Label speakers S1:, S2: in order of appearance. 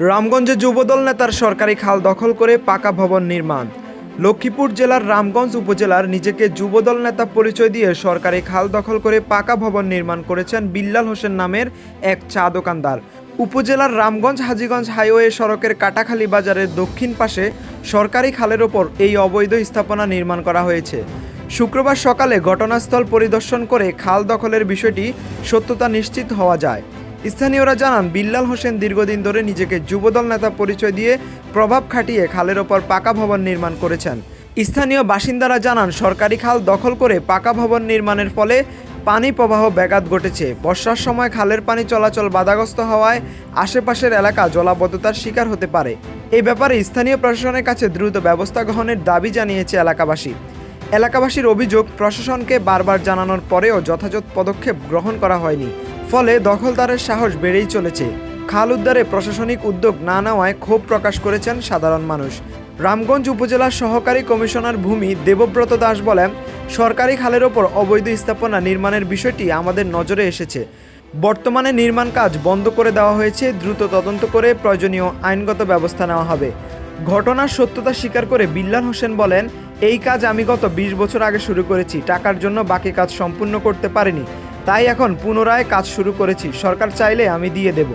S1: রামগঞ্জে যুবদল নেতার সরকারি খাল দখল করে পাকা ভবন নির্মাণ। লক্ষ্মীপুর জেলার রামগঞ্জ উপজেলার নিজেকে যুবদল নেতা পরিচয় দিয়ে সরকারি খাল দখল করে পাকা ভবন নির্মাণ করেছেন বিল্লাল হোসেন নামের এক চা দোকানদার। উপজেলার রামগঞ্জ হাজীগঞ্জ হাইওয়ে সড়কের কাটাখালী বাজারের দক্ষিণ পাশে সরকারি খালের ওপর এই অবৈধ স্থাপনা নির্মাণ করা হয়েছে। শুক্রবার সকালে ঘটনাস্থল পরিদর্শন করে খাল দখলের বিষয়টি সত্যতা নিশ্চিত হওয়া যায়। স্থানীয়রা জানান, বিল্লাল হোসেন দীর্ঘদিন ধরে নিজেকে যুবদল নেতা পরিচয় দিয়ে প্রভাব খাটিয়ে খালের ওপর পাকা ভবন নির্মাণ করেছেন। স্থানীয় বাসিন্দারা জানান, সরকারি খাল দখল করে পাকা ভবন নির্মাণের ফলে পানি প্রবাহ ব্যাঘাত ঘটেছে। বর্ষার সময় খালের পানি চলাচল বাধাগ্রস্ত হওয়ায় আশেপাশের এলাকা জলাবদ্ধতার শিকার হতে পারে। এই ব্যাপারে স্থানীয় প্রশাসনের কাছে দ্রুত ব্যবস্থা গ্রহণের দাবি জানিয়েছে এলাকাবাসী। এলাকাবাসীর অভিযোগ, প্রশাসনকে বারবার জানানোর পরেও যথাযথ পদক্ষেপ গ্রহণ করা হয়নি। ফলে দখলদারের সাহস বেড়েই চলেছে। খাল উদ্ধারে প্রশাসনিক উদ্যোগ না নেওয়ায় ক্ষোভ প্রকাশ করেছেন সাধারণ মানুষ। রামগঞ্জ উপজেলার সহকারী কমিশনার ভূমি দেবব্রত দাস বলেন, সরকারি খালের ওপর অবৈধ স্থাপনা নির্মাণের বিষয়টি আমাদের নজরে এসেছে। বর্তমানে নির্মাণ কাজ বন্ধ করে দেওয়া হয়েছে, দ্রুত তদন্ত করে প্রয়োজনীয় আইনগত ব্যবস্থা নেওয়া হবে। ঘটনার সত্যতা স্বীকার করে বিল্লাল হোসেন বলেন, এই কাজ আমি গত বিশ বছর আগে শুরু করেছি, টাকার জন্য বাকি কাজ সম্পূর্ণ করতে পারিনি। তাই এখন পুনরায় কাজ শুরু করেছি। সরকার চাইলে আমি দিয়ে দেব।